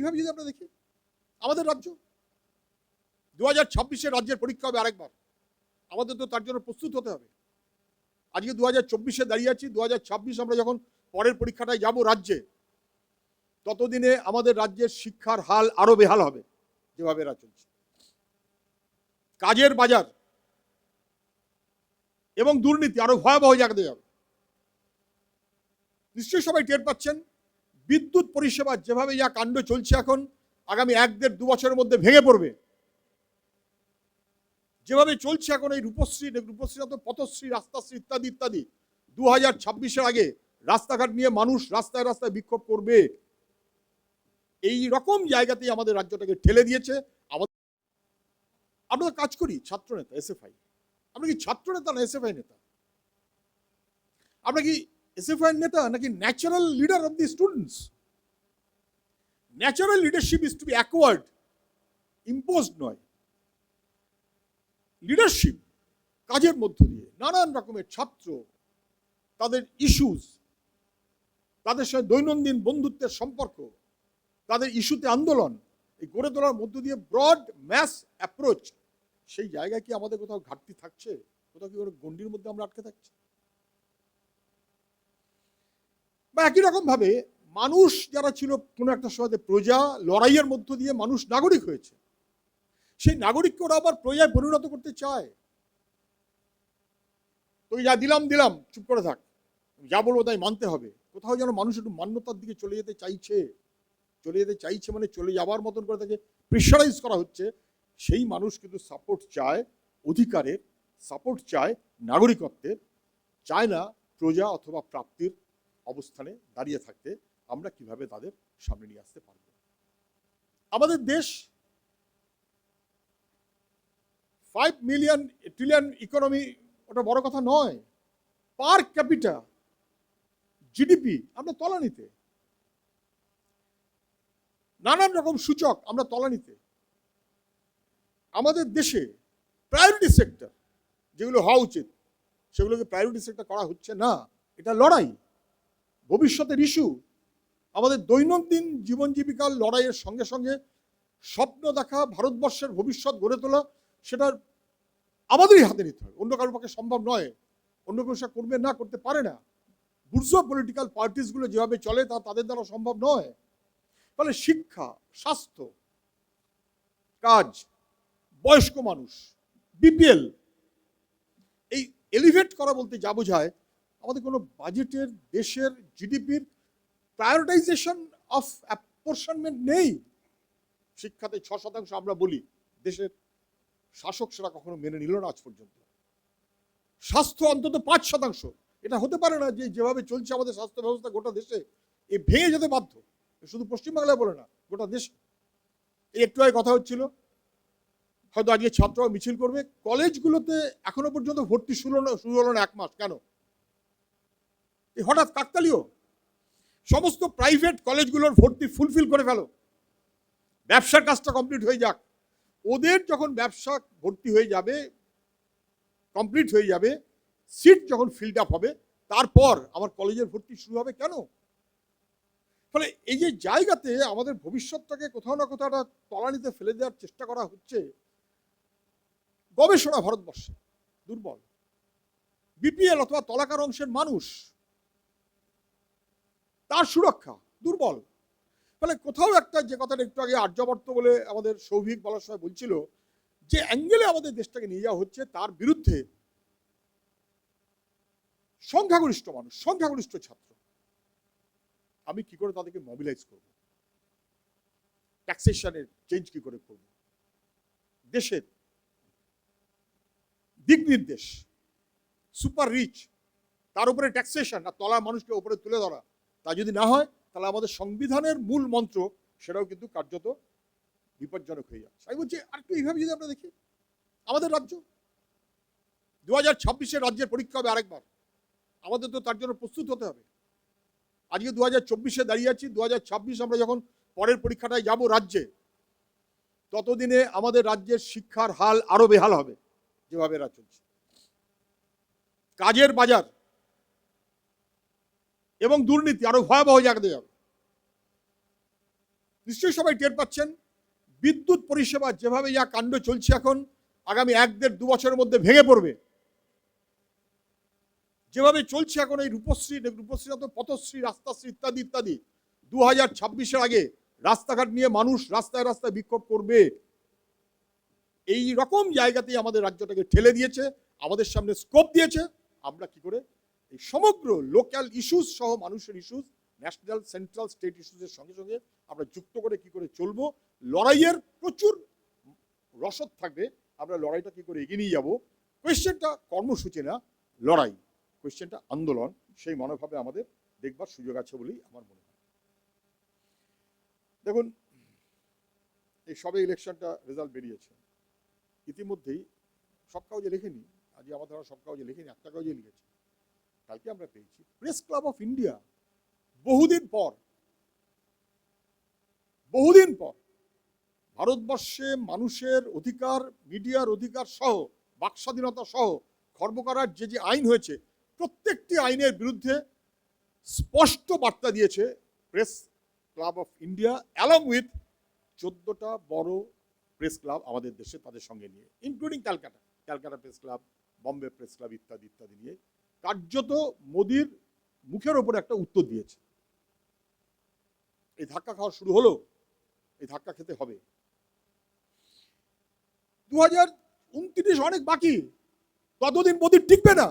এইভাবে যদি আমরা দেখি, আমাদের রাজ্য দু হাজার ছাব্বিশে রাজ্যের পরীক্ষা হবে আরেকবার। আমাদের তো তার জন্য প্রস্তুত হতে হবে। আজকে দু হাজার চব্বিশে দাঁড়িয়ে আছি দু হাজার ছাব্বিশ আমরা যখন পরের পরীক্ষাটায় যাব রাজ্যে, ততদিনে আমাদের রাজ্যের শিক্ষার হাল আরও বেহাল হবে, যেভাবে এরা চলছে। কাজের বাজার এবং দুর্নীতি আরও ভয়াবহ জায়গাতে যাবে। নিশ্চয়ই সবাই টের পাচ্ছেন বিদ্যুৎ পরিষেবা যেভাবে যা কাণ্ড চলছে এখন, আগামী এক দেড় দু বছরের মধ্যে ভেঙে পড়বে। যেভাবে চলছে এখন এই রূপশ্রী রূপশ্রী না তো পথশ্রী, রাস্তাশ্রী ইত্যাদি ইত্যাদি। দু হাজার ছাব্বিশের আগে রাস্তাঘাট নিয়ে মানুষ রাস্তায় রাস্তায় বিক্ষোভ করবে। এই রকম জায়গাতেই আমাদের রাজ্যটাকে ঠেলে দিয়েছে। আমাদের আমরা কাজ করি ছাত্র নেতা এসএফআই। আমরা কি ছাত্র নেতা না এসএফআই নেতা? আমরা কি এসএফআই নেতা নাকি natural leader of the students natural leadership is to be awkward imposed নয়। লিডারশিপ কাজের মধ্য দিয়ে নানান রকমের ছাত্র তাদের ইস্যুস তাদের সাথে দৈনন্দিন বন্ধুত্বের সম্পর্ক, তাদের ইস্যুতে আন্দোলন, এই গড়ে তোলার মধ্য দিয়ে ব্রড ম্যাস অ্যাপ্রোচ সেই জায়গায় কি আমাদের কোথাও ঘাটতি থাকছে? কোথাও কি কোনো গণ্ডির মধ্যে আমরা আটকে থাকছি? বা একই রকম ভাবে মানুষ যারা ছিল কোনো একটা সময়তে প্রজা লড়াইয়ের মধ্য দিয়ে মানুষ নাগরিক হয়েছে, সেই নাগরিককে ওরা আবার প্রজায় পরিণত করতে চায়। তুই যা দিলাম দিলাম, চুপ করে থাক। যা বলব তাই মানতে হবে। কোথাও যেন মানুষ একটু মান্যতার দিকে চলে যেতে চাইছে, চলে যেতে চাইছে মানে চলে যাওয়ার মতন করে তাকে প্রেশারাইজ করা হচ্ছে, সেই মানুষ কিন্তু সাপোর্ট চায়, অধিকারের সাপোর্ট চায়, নাগরিকত্বের, চায় না প্রজা অথবা প্রাপ্তির। অবস্থানে দাঁড়িয়ে থাকতে আমরা কীভাবে তাদের সামনে নিয়ে আসতে পারব? আমাদের দেশ ফাইভ মিলিয়ন ট্রিলিয়ন ইকোনমি ওটা বড় কথা নয়। পার ক্যাপিটা জিডিপি আমরা তলানিতে। নানান রকম সূচক আমরা তলানিতে। আমাদের দেশে প্রায়োরিটি সেক্টর যেগুলো হওয়া উচিত, সেগুলোকে প্রায়োরিটি সেক্টর করা হচ্ছে না। এটা লড়াই। ভবিষ্যতের ইস্যু আমাদের দৈনন্দিন জীবন জীবিকার লড়াইয়ের সঙ্গে সঙ্গে স্বপ্ন দেখা, ভারতবর্ষের ভবিষ্যৎ গড়ে তোলা, সেটার আমাদেরই হাতে নিতে হবে। অন্য কারোর পক্ষে সম্ভব নয়। অন্য কেউ করবে না, করতে পারে না। বুর্জো পলিটিক্যাল পার্টিসগুলো যেভাবে চলে, তা তাদের দ্বারা সম্ভব নয়। ফলে শিক্ষা, স্বাস্থ্য, কাজ, বয়স্ক মানুষ বিপিএল এই এলিভেট করা বলতে যা বোঝায় আমাদের কোনো বাজেটের দেশের জিডিপির প্রায়োরিটাইজেশন অফ অ্যাপোর্শনমেন্ট নেই। শিক্ষাতে ছ শতাংশ আমরা বলি, দেশের শাসক সেটা কখনো মেনে নিল না আজ পর্যন্ত। স্বাস্থ্য অন্তত পাঁচ শতাংশ। এটা হতে পারে না যে যেভাবে চলছে আমাদের স্বাস্থ্য ব্যবস্থা গোটা দেশে, এ ভেঙে যেতে বাধ্য। শুধু পশ্চিমবাংলায় বলে না, গোটা দেশ। একটু আগে কথা হচ্ছিল, হয়তো আজকে ছাত্ররা মিছিল করবে। কলেজগুলোতে এখনও পর্যন্ত ভর্তি শুরু শুরু হলো না এক মাস। কেন? এই হঠাৎ কাকতালীয় সমস্ত প্রাইভেট কলেজগুলোর ভর্তি ফুলফিল করে ফেলো। ব্যবসার কাজটা কমপ্লিট হয়ে যাক। ওদের যখন ব্যবসা ভর্তি হয়ে যাবে কমপ্লিট হয়ে যাবে সিট যখন ফিল্ড আপ হবে, তারপর আমার কলেজের ভর্তি শুরু হবে কেন? ফলে এই যে জায়গাতে আমাদের ভবিষ্যৎটাকে কোথাও না কোথাও একটা তলানিতে ফেলে দেওয়ার চেষ্টা করা হচ্ছে, গবেষণা ভারতবর্ষে দুর্বল। বিপিএল অথবা তলাকার অংশের মানুষ তার সুরক্ষা, দুর্বল। ফলে কোথাও একটা যে কথাটা একটু আগে আর্যবর্ত বলে আমাদের সৌভিক বলার সময় বলছিল, যে অ্যাঙ্গেলে আমাদের দেশটাকে নিয়ে যাওয়া হচ্ছে তার বিরুদ্ধে সংখ্যাগরিষ্ঠ মানুষ, সংখ্যাগরিষ্ঠ ছাত্র। আমি কি করে তাদেরকে মবিলাইজ করব? ট্যাক্সেশনের চেঞ্জ কি করে করব? দেশের দিক নির্দেশ সুপার রিচ তার উপরে ট্যাক্সেশন আর তলার মানুষকে উপরে তুলে ধরা তা যদি না হয়, তাহলে আমাদের সংবিধানের মূল মন্ত্র সেটাও কিন্তু কার্যত বিপজ্জনক হয়ে যাচ্ছে। আমি বলছি আর একটু এইভাবে যদি আমরা দেখি, আমাদের রাজ্য দু হাজার ছাব্বিশের রাজ্যের পরীক্ষা হবে আরেকবার। আমাদের তো তার জন্য প্রস্তুত হতে হবে। আজকে দু হাজার চব্বিশে দাঁড়িয়ে আছি দু হাজার ছাব্বিশ আমরা যখন পরের পরীক্ষাটায় যাব রাজ্যে, ততদিনে আমাদের রাজ্যের শিক্ষার হাল আরও বেহাল হবে, যেভাবে এরা চলছে। কাজের বাজার এবং দুর্নীতি আরও ভয়াবহ জায়গাতে যাবে। নিশ্চয়ই সবাই টের পাচ্ছেন, বিদ্যুৎ পরিষেবা যেভাবে যা কাণ্ড চলছে এখন, আগামী এক দেড় দু বছরের মধ্যে ভেঙে পড়বে। যেভাবে চলছে এখন এই রূপশ্রী রূপশ্রী তো পথশ্রী, রাস্তাশ্রী ইত্যাদি ইত্যাদি, দু হাজার ছাব্বিশের আগে রাস্তাঘাট নিয়ে মানুষ রাস্তায় রাস্তায় বিক্ষোভ করবে। এই রকম জায়গাতেই আমাদের রাজ্যটাকে ঠেলে দিয়েছে, আমাদের সামনে স্কোপ দিয়েছে, আমরা কি করে এই সমগ্র লোকাল ইস্যুস সহ মানুষের ইস্যুস ন্যাশনাল সেন্ট্রাল স্টেট ইস্যুসের সঙ্গে সঙ্গে আমরা যুক্ত করে কি করে চলবো? লড়াইয়ের প্রচুর রসদ থাকবে। আমরা লড়াইটা কি করে এগিয়ে নিয়ে যাব? কোয়েশ্চেনটা কর্মসূচি না, লড়াই। কোয়েশ্চেনটা আন্দোলন, সেই মনোভাবে আমাদের দেখবার সুযোগ আছে বলেই আমার মনে হয়। দেখুন, এই সবে ইলেকশনটা রেজাল্ট বেরিয়েছে। ইতিমধ্যেই সব কাগজে লেখেনি। আজকে আমার ধরা সব কাগজে লেখেনি, একটা কাগজে লিখেছি। কালকে আমরা পেয়েছি। প্রেস ক্লাব অফ ইন্ডিয়া বহুদিন পর বহুদিন পর ভারতবর্ষে মানুষের অধিকার, মিডিয়ার অধিকার সহ বাক স্বাধীনতা সহ খর্ব করার যে যে আইন হয়েছে, প্রত্যেকটি আইনের বিরুদ্ধে স্পষ্ট বার্তা দিয়েছে press club of India along with চোদ্দটা বড় প্রেস ক্লাব আমাদের দেশে তাদের সঙ্গে নিয়ে including Calcutta Calcutta press club Bombay press club ইত্যাদি ইত্যাদি নিয়ে কার্যত মোদির মুখের ওপর একটা উত্তর দিয়েছে। এই ধাক্কা খাওয়া শুরু হলো, এই ধাক্কা খেতে হবে। দু হাজার উনত্রিশ অনেক বাকি, ততদিন মোদির টিকবে না।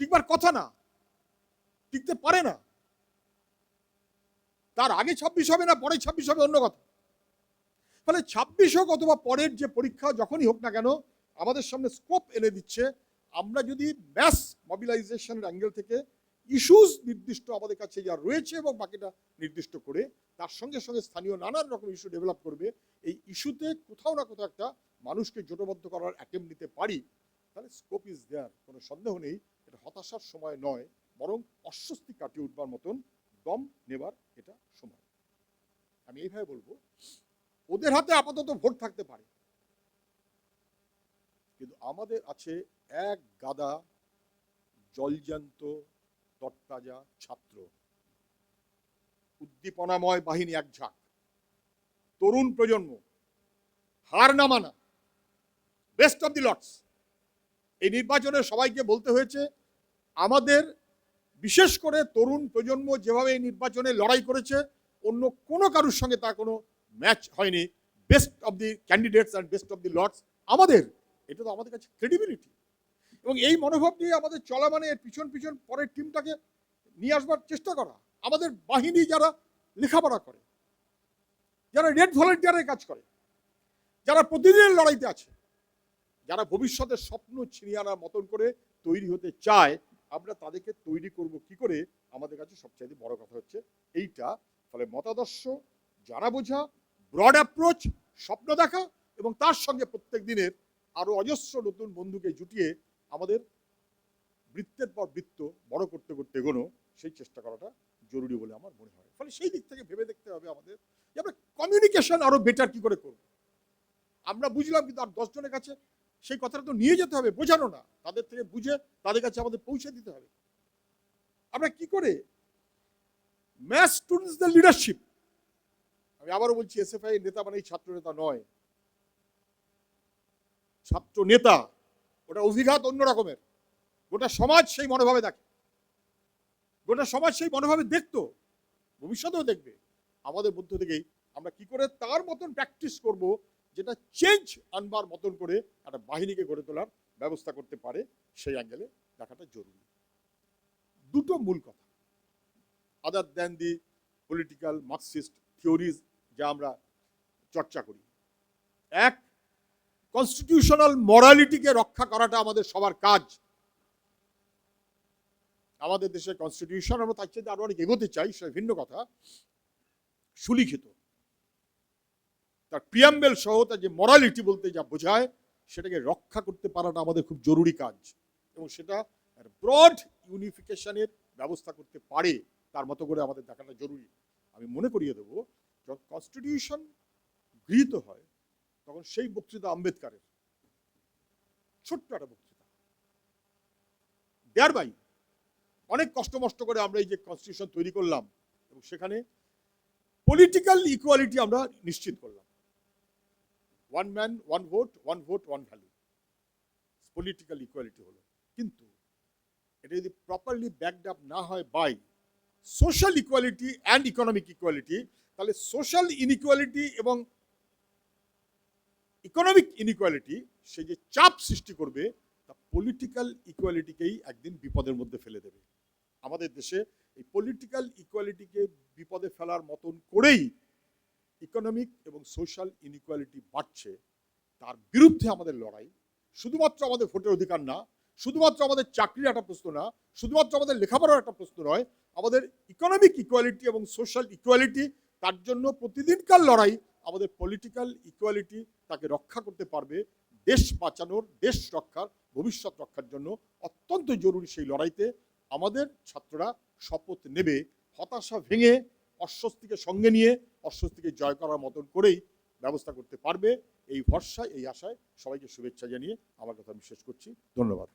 টিকবার কথা না, টিকতে পারে না। তার আগে ছাব্বিশ হবে না, পরে ছাব্বিশ হবে অন্য কথা। ফলে ছাব্বিশ হোক অথবা পরের যে পরীক্ষা, যখনই হোক না কেন, আমাদের সামনে স্কোপ এনে দিচ্ছে আমরা যদি ম্যাস মোবিলাইজেশনের অ্যাঙ্গেল থেকে ইস্যুস নির্দিষ্ট আমাদের কাছে যা রয়েছে এবং বাকিটা নির্দিষ্ট করে, তার সঙ্গে সঙ্গে স্থানীয় নানান রকম ইস্যু ডেভেলপ করবে, এই ইস্যুতে কোথাও না কোথাও একটা মানুষকে জোটবদ্ধ করার অ্যাটেম্প নিতে পারি, তাহলে স্কোপ ইজ দেয়ার কোনো সন্দেহ নেই, এটা হতাশার সময় নয়, বরং অস্বস্তি কাটিয়ে উঠবার মতন দম নেবার এটা সময়। আমি এইভাবে বলব, ওদের হাতে আপাতত ভোট থাকতে পারে। কিন্তু আমাদের আছে এক গাদা জলজান্ত তরতাজা ছাত্র। উদ্দীপনাময় বাহিনী এক ঝাঁক। তরুণ প্রজন্ম, হার না মানা বেস্ট অফ দি লটস এই নির্বাচনে সবাইকে বলতে হয়েছে, আমাদের বিশেষ করে তরুণ প্রজন্ম যেভাবে এই নির্বাচনে লড়াই করেছে, অন্য কোনো কারুর সঙ্গে তার কোনো ম্যাচ হয়নি। Best of the candidates and best of the lords আমাদের এটা তো আমাদের কাছে ক্রেডিবিলিটি এবং এই মনোভাব নিয়ে আমাদের চলা মানে এর পিছন পিছন পরের টিমটাকে নিয়ে আসবার চেষ্টা করা। আমাদের বাহিনী যারা লেখাপড়া করে, যারা রেড ভলেন্টিয়ারের কাজ করে, যারা প্রতিদিনের লড়াইতে আছে, যারা ভবিষ্যতের স্বপ্ন ছিনিয়ে আনার মতন করে তৈরি হতে চায়, আমরা তাদেরকে তৈরি করব কি করে? আমাদের কাছে সবচাইতে বড় কথা হচ্ছে এইটা। ফলে মতাদর্শ জানা বোঝা ব্রড অ্যাপ্রোচ স্বপ্ন দেখা এবং তার সঙ্গে প্রত্যেক দিনের আরও অজস্র নতুন বন্ধুকে জুটিয়ে আমাদের বৃত্তের পর বৃত্ত বড় করতে করতে এগোনো সেই চেষ্টা করাটা জরুরি বলে আমার মনে হয়। ফলে সেই দিক থেকে ভেবে দেখতে হবে আমাদের যে আমরা কমিউনিকেশন আরও বেটার কি করে করব। আমরা বুঝলাম কিন্তু আর দশজনের কাছে সেই কথাটা তো নিয়ে যেতে হবে, বোঝানো না। তাদের থেকে বুঝে তাদের কাছে আমাদের পৌঁছে দিতে হবে। আমরা কি করে? ম্যাথ স্টুডেন্টসদের লিডারশিপ আমি আবারও বলছি এসএফআই নেতা মানে ছাত্র নেতা নয়। ছাত্র নেতা ওটা অভিঘাত অন্য রকমের। গোটা সমাজ সেই মনোভাবে দেখে। গোটা সমাজ সেই মনোভাবে দেখতো। ভবিষ্যতেও দেখবে। আমাদের মধ্য থেকেই আমরা কি করে তার মতন প্র্যাকটিস করব, যেটা চেঞ্জ আনবার মতন করে একটা বাহিনীকে গড়ে তোলার ব্যবস্থা করতে পারে, সেই অ্যাঙ্গেলে দেখাটা জরুরি। দুটো মূল কথা। Other than the political Marxist theories যা আমরা চর্চা করি। এক কনস্টিটিউশনাল মরালিটিকে রক্ষা করাটা আমাদের সবার কাজ। আমাদের দেশের কনস্টিটিউশন আমরা তার চাইতে আরও অনেক এগোতে চাই সে ভিন্ন কথা। সুলিখিত। তার প্রিয়াম্বেল সহ তার যে মরালিটি বলতে যা বোঝায়, সেটাকে রক্ষা করতে পারাটা আমাদের খুব জরুরি কাজ। এবং সেটা ব্রড ইউনিফিকেশনের ব্যবস্থা করতে পারে, তার মতো করে আমাদের দেখাটা জরুরি। আমি মনে করিয়ে দেবো, যখন কনস্টিটিউশন গৃহীত হয় তখন সেই বক্তৃতা আম্বেদকারের। ছোট্ট একটা বক্তৃতা। দেয়ার বাই অনেক কষ্ট মষ্ট করে আমরা এই যে কনস্টিটিউশন তৈরি করলাম এবং সেখানে পলিটিক্যাল ইকুয়ালিটি আমরা নিশ্চিত করলাম। One man one vote one vote one value political equality হলো। কিন্তু এটা যদি প্রপারলি ব্যাকড আপ না হয় by social equality and economic equality তাহলে সোশ্যাল ইনইকুয়ালিটি এবং ইকোনমিক ইনইকুয়ালিটি সে যে চাপ সৃষ্টি করবে, তা পলিটিক্যাল ইকুয়ালিটিকেই একদিন বিপদের মধ্যে ফেলে দেবে। আমাদের দেশে এই পলিটিক্যাল ইকুয়ালিটিকে বিপদে ফেলার মতন করেই ইকোনমিক এবং সোশ্যাল ইনইকুয়ালিটি বাড়ছে, তার বিরুদ্ধে আমাদের লড়াই। শুধুমাত্র আমাদের ভোটের অধিকার না, শুধুমাত্র আমাদের চাকরির একটা প্রশ্ন না, শুধুমাত্র আমাদের লেখাপড়ার একটা প্রশ্ন নয়, আমাদের ইকোনমিক ইকুয়ালিটি এবং সোশ্যাল ইকুয়ালিটি তার জন্য প্রতিদিনকার লড়াই আমাদের পলিটিক্যাল ইকুয়ালিটি তাকে রক্ষা করতে পারবে, দেশ বাঁচানোর, দেশ রক্ষার, ভবিষ্যৎ রক্ষার জন্য অত্যন্ত জরুরি সেই লড়াইতে। আমাদের ছাত্ররা শপথ নেবে, হতাশা ভেঙে অস্বস্তিকে সঙ্গে নিয়ে অস্বস্তিকে জয় করার মতন করেই ব্যবস্থা করতে পারবে। এই ভরসায়, এই আশায় সবাইকে শুভেচ্ছা জানিয়ে আমার কথা আমি শেষ করছি। ধন্যবাদ।